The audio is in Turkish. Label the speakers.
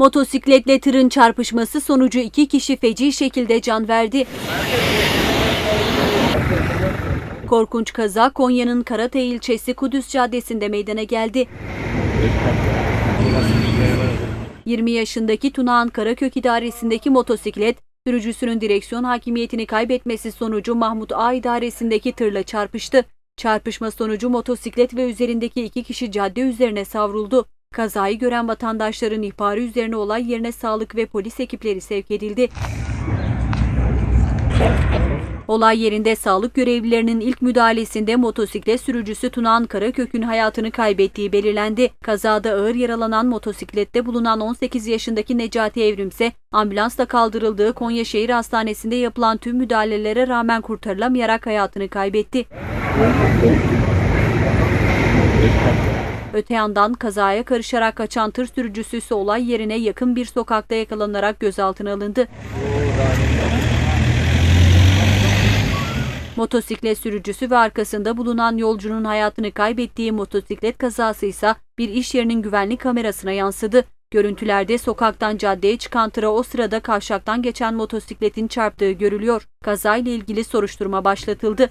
Speaker 1: Motosikletle tırın çarpışması sonucu iki kişi feci şekilde can verdi. Korkunç kaza Konya'nın Karatay ilçesi Kudüs Caddesi'nde meydana geldi. 20 yaşındaki Tunağan Karakök idaresindeki motosiklet, sürücüsünün direksiyon hakimiyetini kaybetmesi sonucu Mahmut A idaresindeki tırla çarpıştı. Çarpışma sonucu motosiklet ve üzerindeki iki kişi cadde üzerine savruldu. Kazayı gören vatandaşların ihbarı üzerine olay yerine sağlık ve polis ekipleri sevk edildi. Olay yerinde sağlık görevlilerinin ilk müdahalesinde motosiklet sürücüsü Tunan Karakök'ün hayatını kaybettiği belirlendi. Kazada ağır yaralanan motosiklette bulunan 18 yaşındaki Necati Evrimse ambulansla kaldırıldığı Konya Şehir Hastanesi'nde yapılan tüm müdahalelere rağmen kurtarılamayarak hayatını kaybetti. Öte yandan kazaya karışarak kaçan tır sürücüsü ise olay yerine yakın bir sokakta yakalanarak gözaltına alındı. Motosiklet sürücüsü ve arkasında bulunan yolcunun hayatını kaybettiği motosiklet kazası ise bir iş yerinin güvenlik kamerasına yansıdı. Görüntülerde sokaktan caddeye çıkan tıra o sırada kavşaktan geçen motosikletin çarptığı görülüyor. Kazayla ilgili soruşturma başlatıldı.